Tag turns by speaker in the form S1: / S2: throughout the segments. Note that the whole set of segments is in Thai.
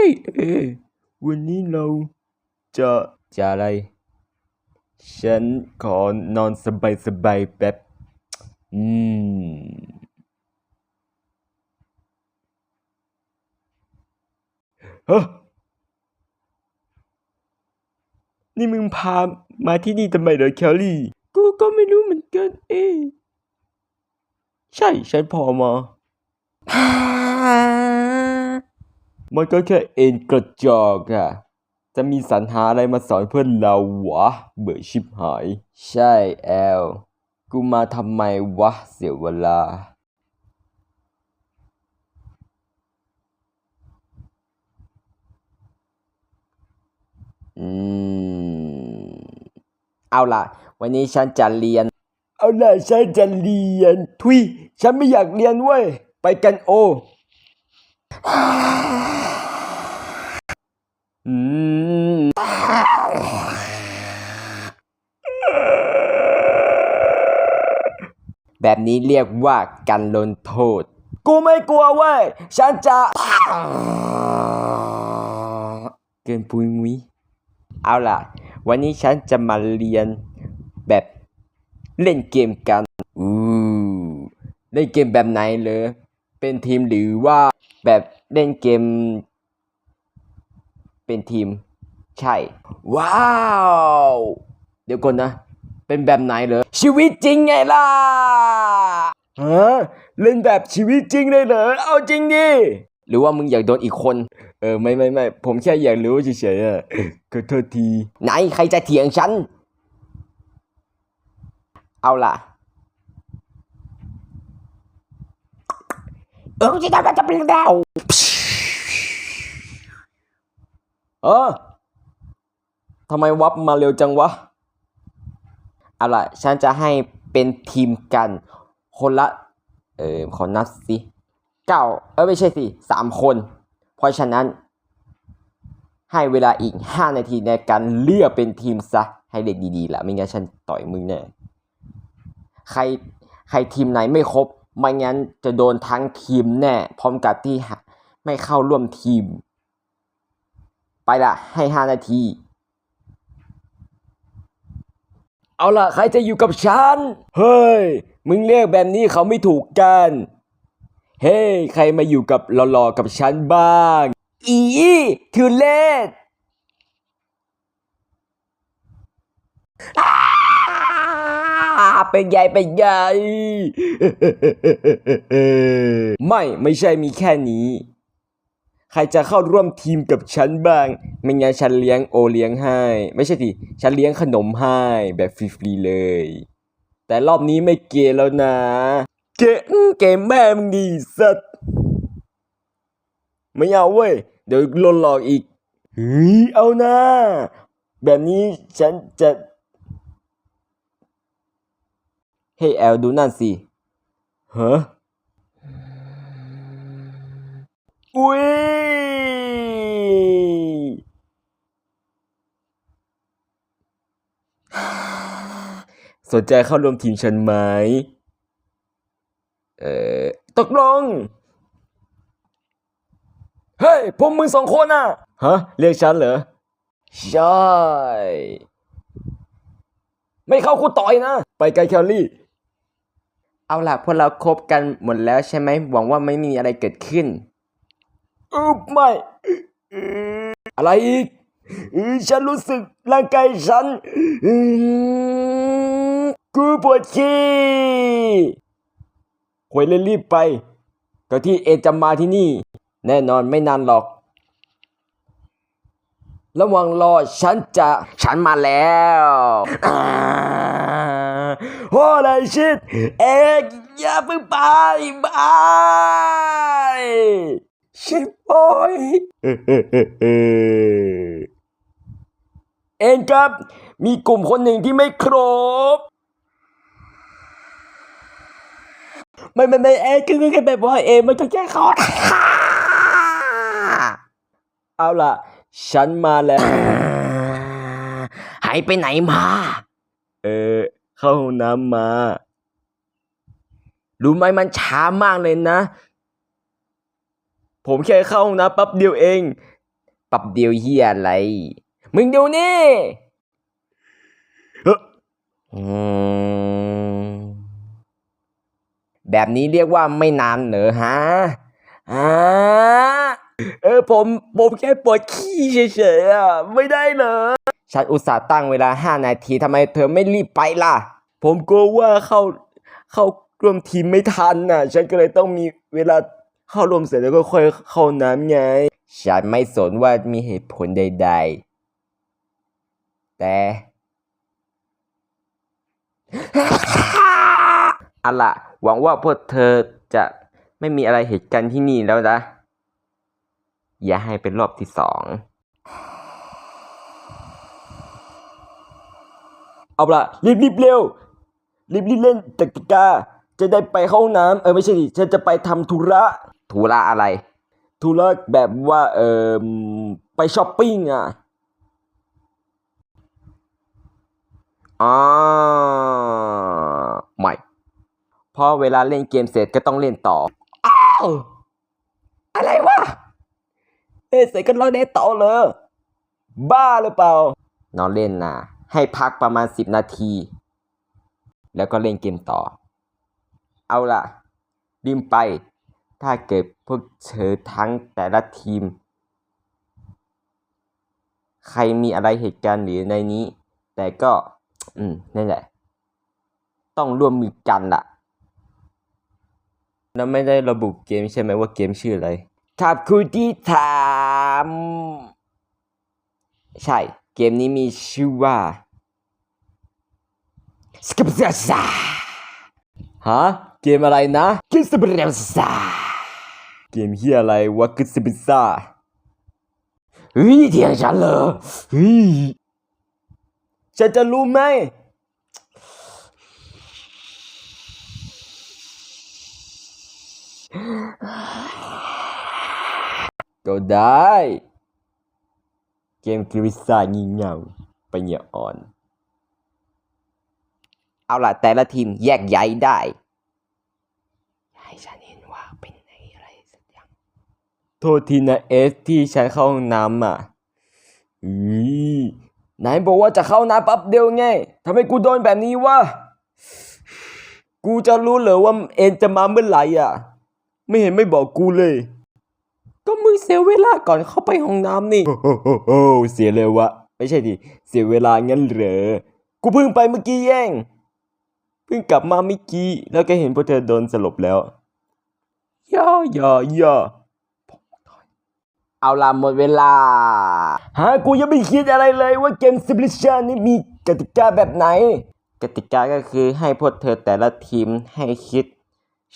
S1: ฮ้ยเออวันนี้เราจะจะอะไร ฉันขอนอนสบายสบายๆแบบอืมเฮ้อนี่มึงพามาที่นี่ทำไมเหรอแคลรี่ กูก็ไม่รู้เหมือนกันเอยใช่ ฉันพอมา มันก็แค่เอ็นกระจอกอะจะมีสรรหาอะไรมาสอนเพื่อนเราวะ เบื่อชิบหาย ใช่แอล กูมาทำไมวะเสียเวลา อืม เอาล่ะ วันนี้ฉันจะเรียน เอาล่ะฉันจะเรียน ทุย ฉันไม่อยากเรียนเว้ย ไปกันโออืม แบบนี้เรียกว่าการลงโทษ กูไม่กลัวเว้ย ฉันจะ เกินปุยมุยเอาล่ะ วันนี้ฉันจะมาเรียนแบบเล่นเกมกัน อู้ เล่นเกมแบบไหนเลย เป็นทีมหรือว่า แบบเล่นเกม เป็นทีม ใช่ ว้าว เดี๋ยวก่อนนะ เป็นแบบไหนเหรอ ชีวิตจริงไงล่ะฮะเล่นแบบชีวิตจริงเลยเหรอ เอาจริงดิ หรือว่ามึงอยากโดนอีกคน เออ ไม่ไม่ไม่ผมแค่อยากรู้เฉยๆอะขอโทษที ไหน ใครจะเถียงฉัน เอาล่ะ เออจะทำจะเป็นดาวเออทำไมวับมาเร็วจังวะเอาล่ะฉันจะให้เป็นทีมกัน คนละ เออขอนับสิเก้าเออไม่ใช่สิสามคน เพราะฉะนั้น ให้เวลาอีกห้านาทีในการเลือกเป็นทีมซะ ให้เด็กดีๆล่ะไม่งั้นฉันต่อยมึงแน่ใครใครทีมไหนไม่ครบ ไม่งั้นจะโดนทั้งทีมแน่ พร้อมกับที่ไม่เข้าร่วมทีม ไปละให้ห้านาที เอาล่ะ ใครจะอยู่กับฉัน เฮ้ย มึงเรียกแบบนี้เขาไม่ถูกกัน เฮ้ยใครมาอยู่กับหล่อๆกับฉันบ้าง อีคือเลด เป็นใหญ่เป็นใหญ่ไม่ไม่ใช่มีแค่นี้ ใครจะเข้าร่วมทีมกับฉันบ้าง ไม่งั้นฉันเลี้ยงโอเลี้ยงให้ ไม่ใช่สิฉันเลี้ยงขนมให้แบบฟรีๆเลย แต่รอบนี้ไม่เกย์แล้วนะ เกย์อื้อเกย์แม่มึงดีสัตว์ไม่เอาเว้ย เดี๋ยวโดนหลอกอีกเฮ้ยเอานะแบบนี้ฉันจะ ให้แอลดูนั่นสิเฮะอุ้ยสนใจเข้าร่วมทีมฉันไหม เอ่อ ตกลง เฮ้ย พวกมึงสองคนอะ ฮะ เรียกฉันเหรอ ใช่ ไม่เข้ากูต่อยนะ ไปไกลแคลรี่ เอาล่ะพวกเราครบกันหมดแล้วใช่ไหมหวังว่าไม่มีอะไรเกิดขึ้นอึบไม่เอ่ออะไรอีกอ่อฉันรู้สึกร่างกายฉันอ่อกูปวดขี้ควยเลยรีบไปก็ที่เอจะมาที่นี่ แน่นอนไม่นานหรอก ระว่างรอฉันจะฉันมาแล้ว อ่าโอ้ไรชิตเอกอย่าเพิ่งไปบายชิบโอยเอ็นครับ มีกลุ่มคนหนึ่งที่ไม่ครบ ไม่ไม่ไม่เอ็นคือแค่แบบว่าเอ็นมันก็แค่เขาเอาล่ะ ฉันมาแล้ว
S2: หายไปไหนมา
S1: เออ เข้าห้องน้ำมา
S2: รู้ไหมมันช้ามากเลยนะ
S1: ผมแค่เข้าห้องน้ำแป๊บเดียวเองปรับเดียวเฮียอะไร มึงดูนี่
S2: เฮ้
S1: แบบนี้เรียกว่าไม่นานเหรอฮะอ่าเออผมผมแค่ปวดขี้เฉยๆอะ ไม่ได้เหรอ ฉันอุตส่าห์ตั้งเวลาห้านาทีทำไมเธอไม่รีบไปล่ะ ผมกลัวว่าเข้าเข้าร่วมทีมไม่ทันน่ะ ฉันก็เลยต้องมีเวลาเข้าร่วมเสร็จแล้วก็ค่อยเข้าน้ำไง ฉันไม่สนว่ามีเหตุผลใด ๆ แต่เอาล่ะ หวังว่าพวกเธอจะไม่มีอะไรเหตุการณ์ที่นี่แล้วนะ อย่าให้เป็นรอบที่สอง เอาละรีบรีบเร็วรีบรีบเล่นตะกกาจะได้ไปเข้าห้องน้ำเออไม่ใช่ดิฉันจะไปทำธุระธุระอะไร ธุระแบบว่าเออไปช้อปปิ้งอะอ๋อไม่พราะเวลาเล่นเกมเสร็จก็ต้องเล่นต่อ อ้าว อะไรวะเล่นเสร็จก็รอเล่นต่อเลย บ้าหรือเปล่านอนเล่นนะ ให้พักประมาณสิบนาที แล้วก็เล่นเกมต่อ เอาล่ะริมไป ถ้าเกิดพวกเธอทั้งแต่ละทีม ใครมีอะไรเหตุการณ์หรือในนี้ แต่ก็ อืมนั่นแหละ ต้องร่วมมือกันล่ะ แล้วไม่ได้ระบุเกมใช่ไหมว่าเกมชื่ออะไรครับคุณที่ถาม ใช่ เกมนี้มีชื่อว่าสกิปเซซาฮะ เกมอะไรนะกิสเบรซาเกมเฮียอะไรวะกิสเบซาเฮ้ยเถียงฉันเหรอเฮ้ยฉันจะรู้ไหมก็ได้ มกริซ่างี่เง่าปัญญาอ่อน เอาล่ะ แต่ละทีมแยกย้ายได้ ให้ฉันเห็นว่าเป็นอะไรสักอย่าง โทษทีนะเอสที่ฉันเข้าห้องน้ำอะอือนายบอกว่าจะเข้าน้ำปั๊บเดียวไงทำไมกูโดนแบบนี้วะ กูจะรู้เหรอว่าเอ็นจะมาเมื่อไหร่อะ ไม่เห็นไม่บอกกูเลย ก็มึงเสียเวลาก่อนเข้าไปห้องน้ำนี่ โอ้โหโอ้เสียเลยวะ ไม่ใช่ดิ เสียเวลางั้นเหรอ กูเพิ่งไปเมื่อกี้เองเพิ่งกลับมาเมื่อกี้ แล้วก็เห็นพวกเธอโดนสลบแล้ว ย่อย่อย่อเอาละหมดเวลา ฮะกูยังไม่คิดอะไรเลยว่าเกมซิบิลิชันนี่มีกติกาแบบไหน กติกาก็คือให้พวกเธอแต่ละทีมให้คิด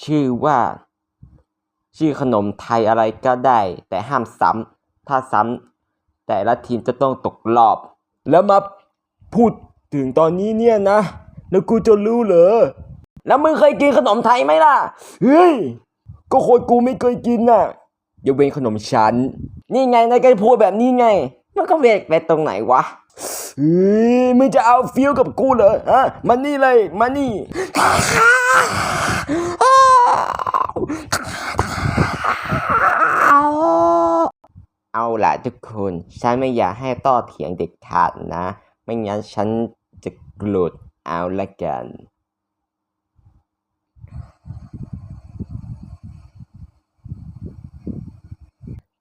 S1: ชื่อว่า ชื่อขนมไทยอะไรก็ได้ แต่ห้ามซ้ำถ้าซ้ำแต่ละทีมจะต้องตกรอบ แล้วมาพูดถึงตอนนี้เนี่ยนะ แล้วกูจะรู้เหรอ แล้วมึงเคยกินขนมไทยไหมล่ะ เฮ้ย ก็คนกูไม่เคยกินน่ะยกเว้นขนมชั้น นี่ไงนายก็พูดแบบนี้ไง มันก็เวกไปตรงไหนวะเฮ้ยมึงจะเอาฟิลกับกูเหรอฮะมานี่เลยมานี่ เอาล่ะ ทุกคน ฉันไม่อยากให้ต่อเถียงเด็กขาดนะ ไม่งั้นฉันจะกรธเอาละกัน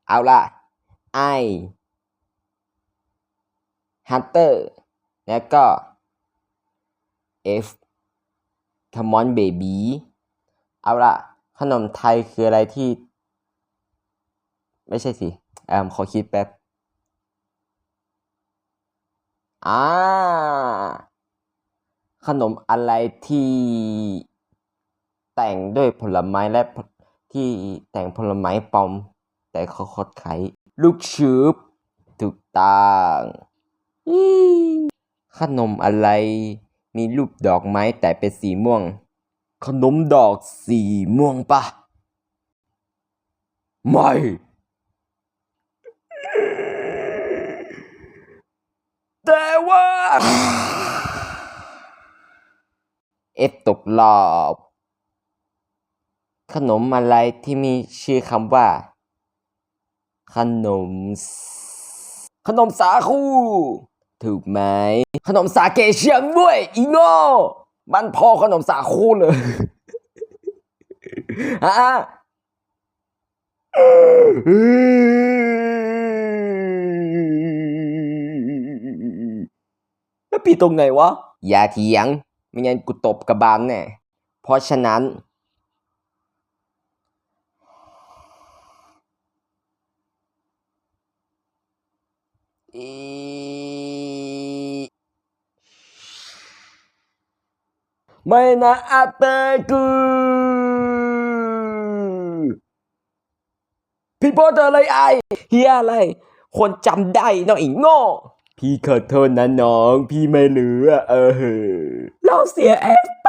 S1: เอาล่ะไอฮันเตอร์ แล้วก็ F Come on baby เอาล่ะ ขนมไทยคืออะไรที่ ไม่ใช่สิ อ่มขอคิดแป๊บ อ่า ขนมอะไรที่แต่งด้วยผลไม้และที่แต่งผลไม้ปลอม แต่เขาคดไขายลูกชุบถูกต้องขนมอะไร มีรูปดอกไม้แต่เป็นสีม่วง ขนมดอกสีม่วงปะไม่ แต่ว่าเอฟตกรอบ ขนมอะไรที่มีชื่อคำว่า ขนม ขนมสาคู ถูกไหม ขนมสาเกเชียงด้วยอีโง่มันพอขนมสาคูเลยฮะ แล้วปีตรงไหนวะ อย่าเถียง ไม่งั้นกูตบกระบาลแน่ เพราะฉะนั้นอีไม่นะอาเตกูพี่โพสอะไรไอเฮียอะไร คนจำได้น้องอีโง่ พี่ขอโทษนะน้อง พี่ไม่รู้อเออ เราเสียแอสไป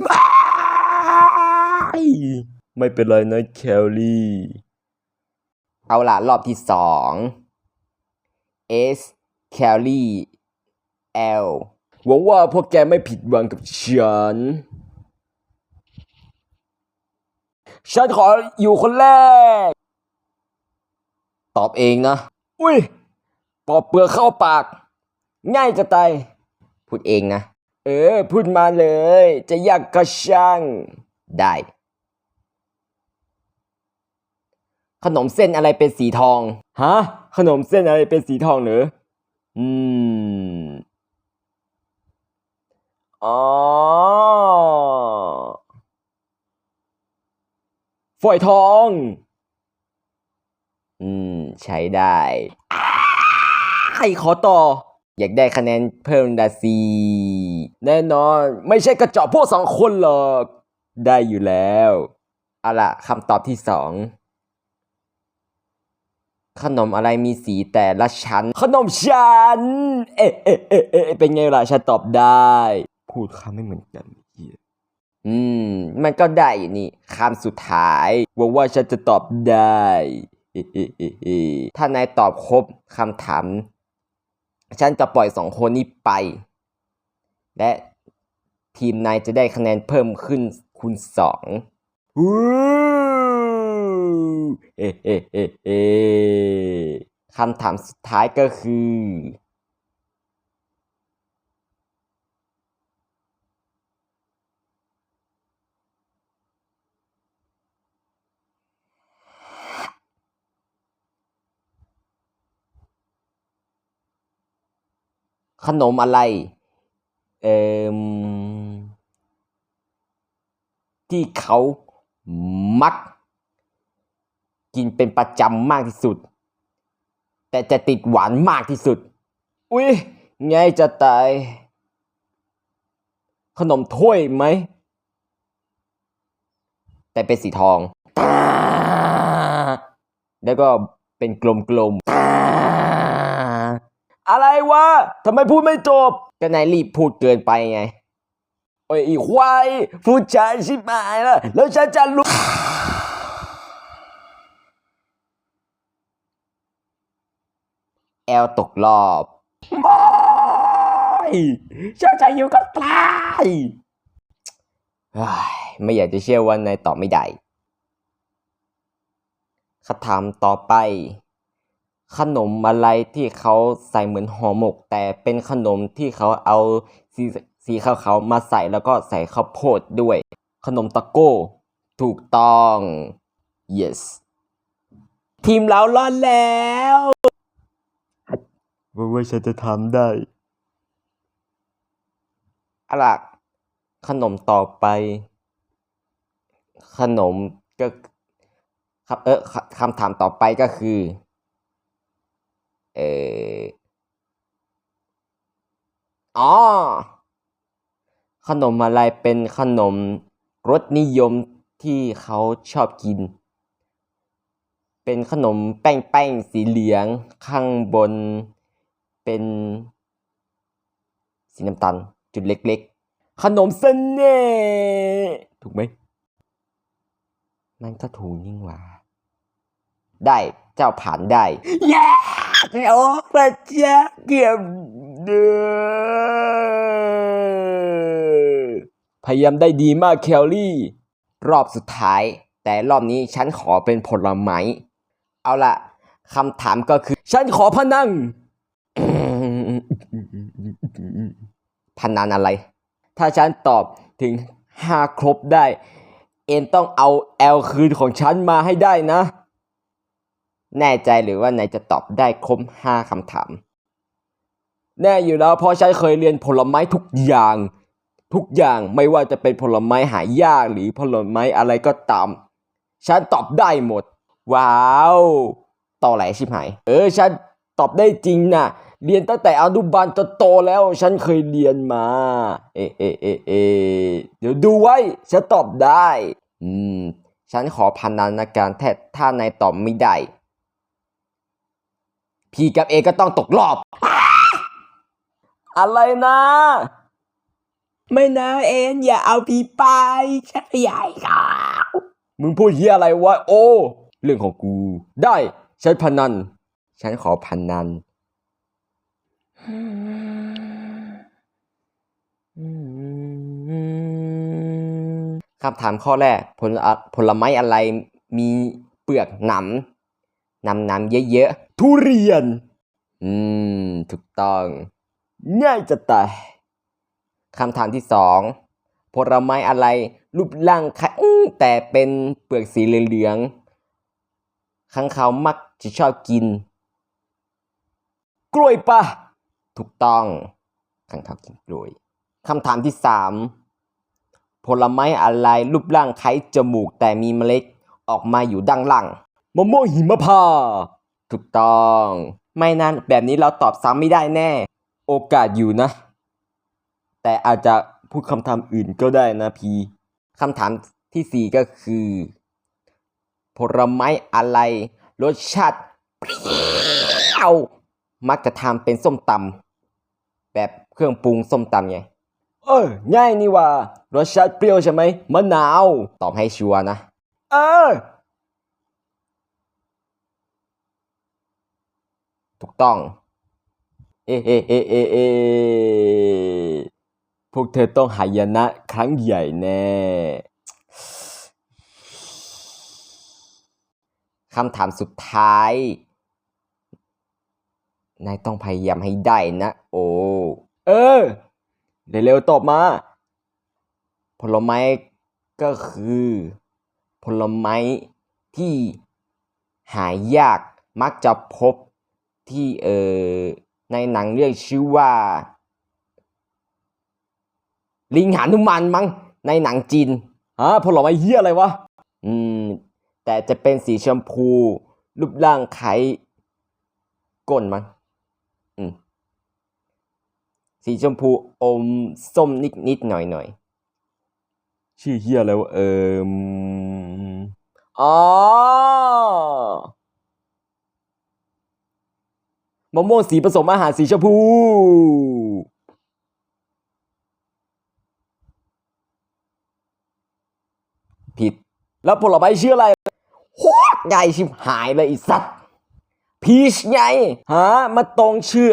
S1: ไม่ไม่เป็นไรนะแคลรี่ เอาล่ะ รอบที่สอง S carry L หวังว่าพวกแกไม่ผิดหวังกับฉัน ฉันขออยู่คนแรก ตอบเองนะ อุ้ย ปอกเปลือกเข้าปาก ง่ายจะตายพูดเองนะ เออ พูดมาเลย จะยากก็ช่างได้ ขนมเส้นอะไรเป็นสีทอง ฮะ ขนมเส้นอะไรเป็นสีทองเหรออืมอ๋อฝอยทอง อืม ใช้ได้ใคร ขอต่อ อยากได้คะแนนเพิ่มดาซีแน่นอนไม่ใช่กระจอกพวกสองคนหรอก ได้อยู่แล้ว เอาล่ะคำตอบที่สองขนมอะไรมีสีแต่ละชั้น ขนมชั้น เอ๊ะเอ๊ะเอ๊ะเอ๊ะเป็นไงล่ะฉันตอบได้ พูดคำไม่เหมือนกันเหี้ยอืม มันก็ได้อยู่นี่คำสุดท้ายหวังว่าฉันจะตอบได้เอ๊ะเอ๊ะเอ๊ะเอ๊ะถ้านายตอบครบคำถาม ฉันจะปล่อยสองคนนี้ไป และทีมนายจะได้คะแนนเพิ่มขึ้นคูณสองเอเอเอเอคำถามสุดท้ายก็คือ ขนมอะไร เอ่มที่เขามัก กินเป็นประจำมากที่สุด แต่จะติดหวานมากที่สุด อุ้ยไงจะตาย ขนมถ้วยไหม แต่เป็นสีทอง แล้วก็เป็นกลมๆ อะไรวะทำไมพูดไม่จบก็นายรีบพูดเกินไปไง โอ้ยอีควายพูดช้าชิบหายแล้วแล้วฉันจะรู้แอลตกรอบไม่ฉันจะอยู่กับตายเฮ้ยไม่อยากจะเชื่อว่านายตอบไม่ได้คำถามต่อไป ขนมอะไรที่เขาใส่เหมือนห่อหมก แต่เป็นขนมที่เขาเอาสีสีขาวๆมาใส่แล้วก็ใส่ข้าวโพดด้วย ขนมตะโก้ ถูกต้อง yes ทีมเรารอดแล้วว่าว่าฉันจะทำได้อะล่ะขนมต่อไป ขนมก็ครับเออคคำถามต่อไปก็คือ เอออ๋อ ขนมอะไรเป็นขนมรสนิยมที่เขาชอบกิน เป็นขนมแป้งๆสีเหลืองข้างบนเป็นสีน้ำตาลจุดเล็กๆ ขนมเสน่ห์ถูกไหมมันก็ถูกยิ่งว่า ได้เจ้าผ่านได้ แย่โอ้พระเจ้าเกือบเดือพยายามได้ดีมากแคลรี่ รอบสุดท้าย แต่รอบนี้ฉันขอเป็นผลไม้ เอาละคำถามก็คือ ฉันขอพนังพนันอะไร ถ้าฉันตอบถึงห้าครบได้ เอ็นต้องเอาแอลคืนของฉันมาให้ได้นะ แน่ใจหรือว่านายจะตอบได้ครบห้าคำถาม แน่อยู่แล้วเพราะฉันเคยเรียนผลไม้ทุกอย่าง ทุกอย่างไม่ว่าจะเป็นผลไม้หายากหรือผลไม้อะไรก็ตาม ฉันตอบได้หมด ว้าวต่อแหลชิบหาย เออฉันตอบได้จริงนะเรียนตั้งแต่อนุบาลจนโตแล้ว ฉันเคยเรียนมา เอเอเอเอเดี๋ยวดูไว้ ฉันตอบได้ อืม ฉันขอพันนันนการแท้ถ้านายตอบไม่ได้ พี่กับเอก็ต้องตกรอบ อะไรนะ
S2: ไม่นะเอ็นอย่าเอาพี่ไปฉันไม่อยากเอา
S1: มึงพูดเฮียอะไรวะโอ้ เรื่องของกู ได้ฉันพนัน ฉันขอพนันคำถามข้อแรกผลอะผลไม้อะไรมีเปลือกหนำหนำหนำเยอะๆ ทุเรียน อืม ถูกต้อง ง่ายจะตายคำถามที่สองผลไม้อะไรรูปร่างคล้ายแต่เป็นเปลือกสีเหลืองๆข้างเขามักจะชอบกิน กล้วยปะถูกต้องข้างเขาวกินกล้วยคำถามที่สามผลไม้อะไรรูปร่างคล้ายจมูกแต่มีเมล็ดออกมาอยู่ด้านล่าง มะม่วงหิมพาถูกต้อง ไม่นั้นแบบนี้เราตอบซ้ำไม่ได้แน่ โอกาสอยู่นะ แต่อาจจะพูดคำถามอื่นก็ได้นะพีคำถามที่สี่ก็คือ ผลไม้อะไร รสชาติเปรี้ยวมักจะทำเป็นส้มตำแบบเครื่องปรุงส้มตำไงเออง่ายนี่ว่ารสชาติเปรี้ยวใช่ไหมมะนาว ตอบให้ชัวร์นะ เออ ถูกต้อง เอเอเอเอเอพวกเธอต้องหายนะครั้งใหญ่แน่คำถามสุดท้าย นายต้องพยายามให้ได้นะ โอ้ เออ เร็วๆตอบมา ผลไม้ก็คือ ผลไม้ที่หายากมักจะพบ ที่เออในหนังเรื่องชื่อว่า ลิงหานุมานมั้งในหนังจีนฮะผลไม้เฮียอะไรวะอืมแต่จะเป็นสีชมพู รูปร่างคล้ายก้นมั้งอืมสีชมพูอมส้มนิดนิดๆหน่อยหน่อยๆชื่อเฮียอะไรวะเอิมอ๋อ มะม่วงสีผสมอาหารสีชมพู ผิด แล้วผลไม้ชื่ออะไรโคตรใหญ่ชิบหายเลยอีสัตว์พีชไงฮะมาตรงชื่อ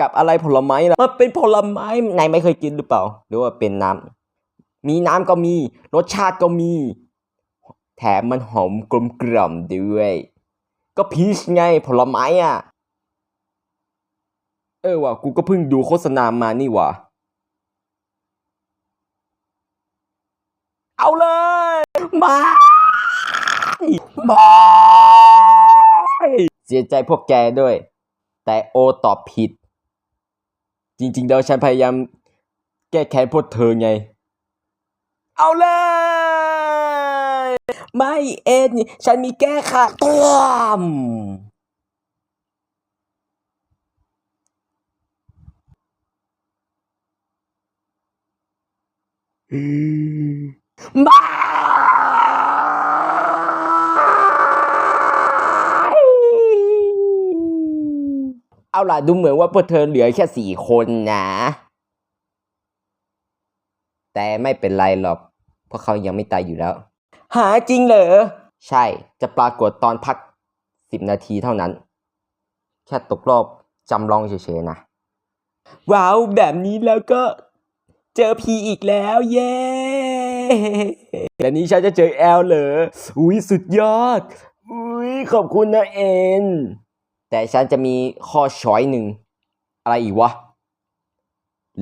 S1: กับอะไรผลไม้ล่ะมันเป็นผลไม้ไหนไม่เคยกินหรือเปล่า หรือว่าเป็นน้ำมีน้ำก็มี รสชาติก็มี แถมมันหอมกลมกล่อมด้วย ก็พีชไงผลไม้อะ เออว่ะกูก็เพิ่งดูโฆษณามานี่ว่ะ เอาเลย มามาเสียใจพวกแกด้วย แต่โอตอบผิด จริงๆแล้วฉันพยายาม แก้แค้นพวกเธอไง เอาเลย ไม่เอ็นฉันมีแก้ค่ะต้วม บ้าเอาล่ะดูเหมือนว่าพวกเธอเหลือแค่สี่คนนะ แต่ไม่เป็นไรหรอก เพราะเขายังไม่ตายอยู่แล้ว หาจริงเหรอ ใช่จะปรากฏตอนพักสิบนาทีเท่านั้น แค่ตกรอบจำลองเฉยๆนะ ว้าว แบบนี้แล้วก็ เจอพีอีกแล้วเย้แต่นี้ฉันจะเจอแอลเหรออุ้ยสุดยอดอุ้ยขอบคุณนะเอ็นแต่ฉันจะมีข้อช้อยหนึ่ง อะไรอีกวะ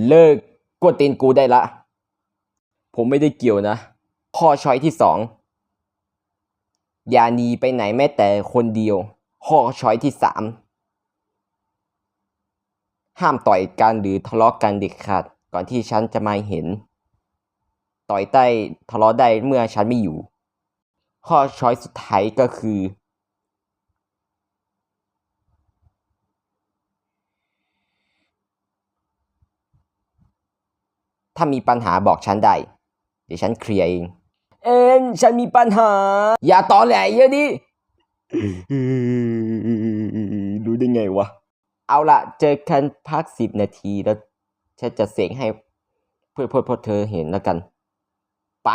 S1: เลิกกวนตีนกูได้ละ ผมไม่ได้เกี่ยวนะ ข้อช้อยที่สองอย่าหนีไปไหนแม้แต่คนเดียว ข้อช้อยที่สามห้ามต่อยกันหรือทะเลาะกันเด็ดขาด ก่อนที่ฉันจะมาเห็น ต่อยได้ทะเลาะได้เมื่อฉันไม่อยู่ ข้อช้อยสุดท้ายก็คือ ถ้ามีปัญหาบอกฉันได้ เดี๋ยวฉันเคลียร์เอง เอ็นฉันมีปัญหา อย่าตอแหลเยอะดิรู้ได้ไงวะ เอาละเจอกันพักสิบนาทีแล้ว ฉันจะเสกให้เพื่อเพื่อเพื่อเธอเห็นแล้วกัน ไป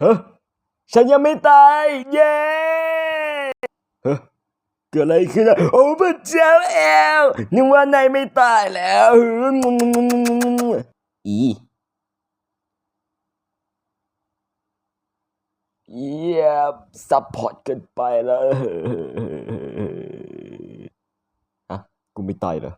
S1: เฮ้ยฉันยังไม่ตาย เย้เฮ้ยเกิดอะไรขึ้นอะโอ้พระเจ้าแอลนึกว่านายไม่ตายแล้ว อี เยี่ยมซัพพอร์ตเกินไปแล้วฮะกูไม่ตายเหรอ